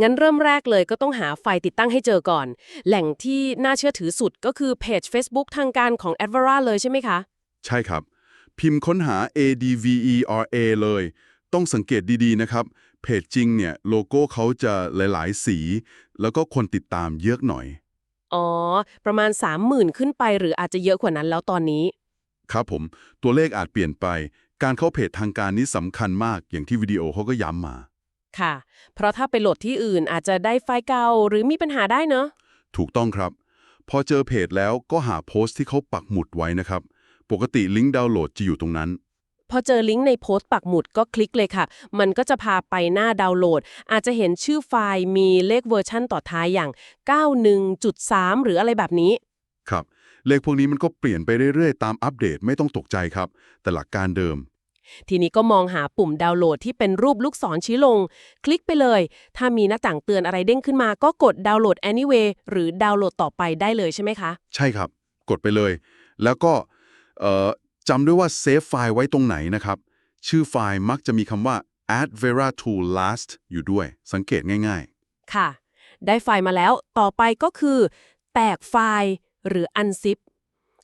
งั้นเริ่มแรกเลยก็ต้องหาไฟล์ติดตั้งให้เจอก่อน แหล่งที่น่าเชื่อถือสุดก็คือเพจ Facebook ทางการของ Advara เลยใช่ไหมคะ ใช่ครับ พิมพ์ค้นหา ADVERA เลย ต้องสังเกตดีๆนะครับ เพจจริงเนี่ยโลโก้เขาจะหลายๆ สี แล้วก็คนติดตามเยอะหน่อย อ๋อ ประมาณ 30,000 ขึ้นไปหรืออาจจะเยอะกว่านั้นแล้วตอนนี้ ครับผม ตัวเลขอาจเปลี่ยนไป การเข้าเพจทางการนี้สำคัญมากอย่างที่วิดีโอเขาก็ย้ำมา ค่ะ เพราะถ้าไปโหลดที่อื่นอาจจะได้ไฟล์เก่าหรือมีปัญหาได้เนอะถูกต้องครับ พอเจอเพจแล้วก็หาโพสต์ที่เขาปักหมุดไว้นะครับ ปกติลิงก์ดาวน์โหลดจะอยู่ตรงนั้น พอเจอลิงก์ในโพสต์ปักหมุดก็คลิกเลยค่ะ มันก็จะพาไปหน้าดาวน์โหลด อาจจะเห็นชื่อไฟล์มีเลขเวอร์ชั่นต่อท้ายอย่าง 91.3 หรืออะไรแบบนี้ ครับ เลขพวกนี้มันก็เปลี่ยนไปเรื่อยๆ ตามอัปเดตไม่ต้องตกใจครับ แต่หลักการเดิม ทีนี้ก็มองหาปุ่มดาวน์โหลดที่เป็นรูปลูกศรชี้ลง คลิกไปเลย ถ้ามีหน้าต่างเตือนอะไรเด้งขึ้นมา ก็กดดาวน์โหลด anyway หรือดาวน์โหลดต่อไปได้เลยใช่ไหมคะ ใช่ครับ กดไปเลย แล้วก็เอ่อจำด้วยว่าเซฟไฟล์ไว้ตรงไหนนะครับ ชื่อไฟล์มักจะมีคำว่า add vera to last อยู่ด้วย สังเกตง่ายค่ะ ได้ไฟล์มาแล้ว ต่อไปก็คือ แตกไฟล์หรือ unzip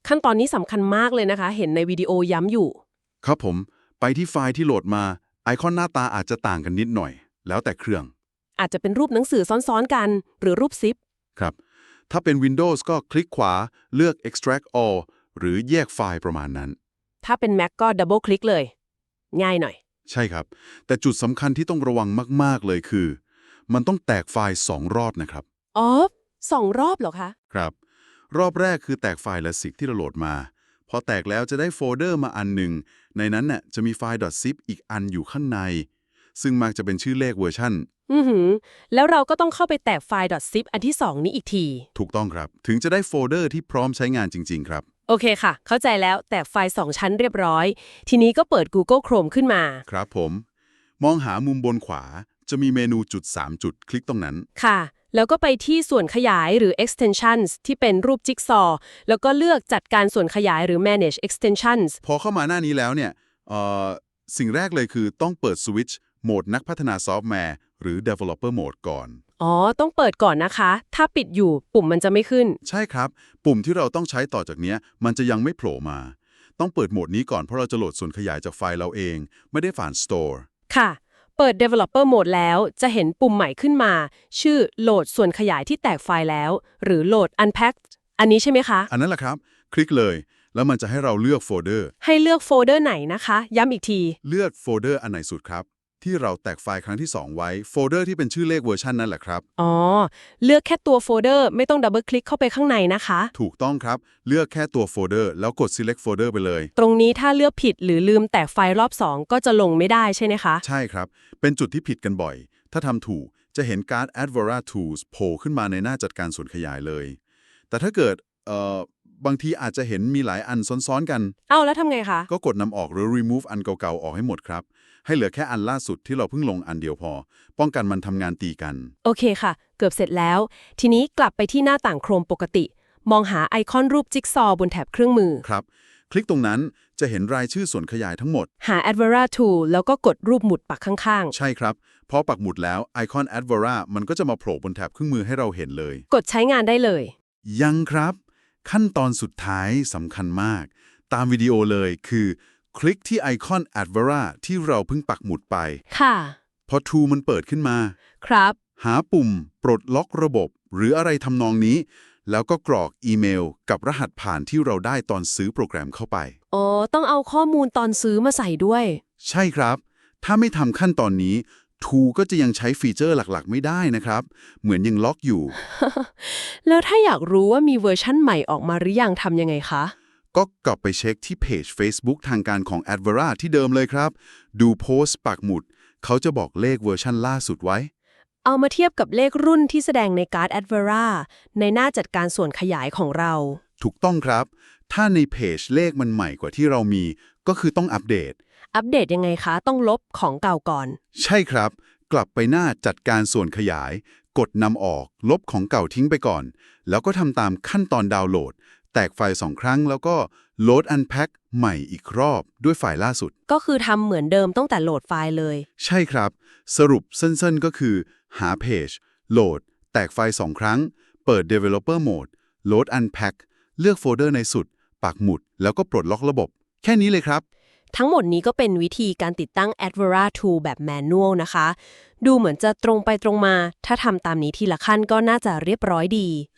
ขั้นตอนนี้สำคัญมากเลยนะคะ เห็นในวิดีโอย้ำอยู่ๆครับผม ไปที่ไฟล์ที่โหลดมา ไอคอนหน้าตาอาจจะต่างกันนิดหน่อย แล้วแต่เครื่อง อาจจะเป็นรูปหนังสือซ้อนๆกัน หรือรูปซิป ครับ ถ้าเป็น Windows ก็คลิกขวาเลือก extract all หรือแยกไฟล์ประมาณนั้น ถ้าเป็น Mac ก็ดับเบิลคลิกเลย ง่ายหน่อย ใช่ครับ แต่จุดสำคัญที่ต้องระวังมาก ๆ เลยคือ มันต้องแตกไฟล์ 2 รอบนะครับ อ๋อสองรอบเหรอคะ ครับ รอบแรกคือแตกไฟล์ละสิกที่เราโหลดมา พอแตกแล้วจะได้โฟลเดอร์มาอันหนึ่ง ในนั้นน่ะจะมีไฟล์ .zip อีกอันอยู่ข้างใน ซึ่งมักจะเป็นชื่อเลขเวอร์ชันอือหือ แล้วเราก็ต้องเข้าไปแตกไฟล์ .zip อันที่ 2 นี้อีกที ถูกต้องครับ ถึงจะได้โฟลเดอร์ที่พร้อมใช้งานจริง ๆ ครับ โอเคค่ะ เข้าใจแล้วแตกไฟล์ 2 ชั้นเรียบร้อย ทีนี้ก็เปิด Google Chrome ขึ้นมา ครับผม มองหามุมบนขวา จะมีเมนูจุด 3 จุดคลิกตรงนั้น ค่ะ แล้วก็ไปที่ส่วนขยายหรือ extensions ที่เป็นรูปจิ๊กซอว์แล้วก็เลือกจัดการส่วนขยายหรือ manage extensions พอเข้ามาหน้านี้แล้วเนี่ยเอ่อสิ่งแรกเลยคือต้องเปิดสวิตช์โหมดนักพัฒนาซอฟต์แวร์หรือ developer mode ก่อน อ๋อ ต้องเปิดก่อนนะคะ ถ้าปิดอยู่ปุ่มมันจะไม่ขึ้น ใช่ครับ ปุ่มที่เราต้องใช้ต่อจากเนี้ยมันจะยังไม่โผล่มา ต้องเปิดโหมดนี้ก่อนเพราะเราจะโหลดส่วนขยายจากไฟล์เราเอง ไม่ได้ผ่าน Store ค่ะ เปิด developer mode แล้วจะเห็นปุ่มใหม่ขึ้นมา ชื่อโหลดส่วนขยายที่แตกไฟล์แล้ว หรือโหลด unpacked อันนี้ใช่ไหมคะ อันนั้นแหละครับ คลิกเลย แล้วมันจะให้เราเลือกโฟลเดอร์ ให้เลือกโฟลเดอร์ไหนนะคะ ย้ำอีกที เลือกโฟลเดอร์อันไหนสุดครับ ที่เราแตกไฟล์ครั้งที่ 2 ไว้โฟลเดอร์ที่เป็นชื่อเลขเวอร์ชันนั่นแหละครับ อ๋อ เลือกแค่ตัวโฟลเดอร์ไม่ต้องดับเบิลคลิกเข้าไปข้างในนะคะ ถูกต้องครับ เลือกแค่ตัวโฟลเดอร์แล้วกด select folder ไปเลย ตรงนี้ถ้าเลือกผิดหรือลืมแตกไฟล์รอบ 2 ก็จะลงไม่ได้ใช่ไหมคะ ใช่ครับ เป็นจุดที่ผิดกันบ่อย ถ้าทำถูกจะเห็นการ์ด Advora Tools โผล่ขึ้นมาในหน้าจัดการส่วนขยายเลย แต่ถ้าเกิดเอ่อบางทีอาจจะเห็นมีหลายอันซ้อนๆกัน เอ้าแล้วทำไงคะ ก็กดนำออกหรือ remove อันเก่าๆ ออกให้หมดครับ ให้เหลือแค่อันล่าสุดที่เราเพิ่งลงอันเดียวพอ ป้องกันมันทำงานตีกัน โอเคค่ะ เกือบเสร็จแล้ว ทีนี้กลับไปที่หน้าต่างโครมปกติ มองหาไอคอนรูปจิ๊กซอว์บนแถบเครื่องมือ ครับ คลิกตรงนั้นจะเห็นรายชื่อส่วนขยายทั้งหมด หา Advera Tool แล้วก็กดรูปหมุดปักข้าง ใช่ครับพอปักหมุดแล้วไอคอน Advora มันก็จะมาโผล่บนแถบเครื่องมือให้เราเห็นเลย ๆ กดใช้งานได้เลย ยังครับ ขั้นตอนสุดท้ายสำคัญมาก ตามวิดีโอเลยคือ คลิกที่ไอคอน Advora ที่เราเพิ่งปักหมุดไป ค่ะ พอ Tool มันเปิดขึ้นมา ครับ หาปุ่ม ปลดล็อกระบบ หรืออะไรทำนองนี้ แล้วก็กรอกอีเมล กับรหัสผ่านที่เราได้ตอนซื้อโปรแกรมเข้าไป อ๋อ ต้องเอาข้อมูลตอนซื้อมาใส่ด้วย ใช่ครับ ถ้าไม่ทำขั้นตอนนี้ Tool ก็จะยังใช้ฟีเจอร์หลักๆ ไม่ได้นะครับ เหมือนยังล็อกอยู่ แล้วถ้าอยากรู้ว่ามีเวอร์ชั่นใหม่ออกมาหรือยังทำยังไงคะ ก็กลับไปเช็คที่เพจ Facebook ทางการของ Advera ที่เดิมเลยครับ ดูโพสต์ปักหมุด เขาจะบอกเลขเวอร์ชั่นล่าสุดไว้ เอามาเทียบกับเลขรุ่นที่แสดงในการ์ด Advera ในหน้าจัดการส่วนขยายของเรา ถูกต้องครับ ถ้าในเพจเลขมันใหม่กว่าที่เรามี ก็คือต้องอัปเดต อัปเดตยังไงคะ ต้องลบของเก่าก่อน ใช่ครับ กลับไปหน้าจัดการส่วนขยาย กดนำออก ลบของเก่าทิ้งไปก่อน แล้วก็ทำตามขั้นตอนดาวน์โหลด แตกไฟล์สองครั้ง แล้วก็ load unpack ใหม่อีกรอบด้วยไฟล์ล่าสุด ก็คือทำเหมือนเดิมตั้งแต่โหลดไฟล์เลย ใช่ครับ สรุปสั้นๆก็คือ หาเพจโหลด แตกไฟล์2ครั้ง เปิด developer mode load unpack เลือกโฟลเดอร์ในสุด ปักหมุด แล้วก็ปลดล็อกระบบ แค่นี้เลยครับ ทั้งหมดนี้ก็เป็นวิธีการติดตั้ง Advera Tool แบบแมนนวลนะคะ ดูเหมือนจะตรงไปตรงมา ถ้าทำตามนี้ทีละขั้นก็น่าจะเรียบร้อยดี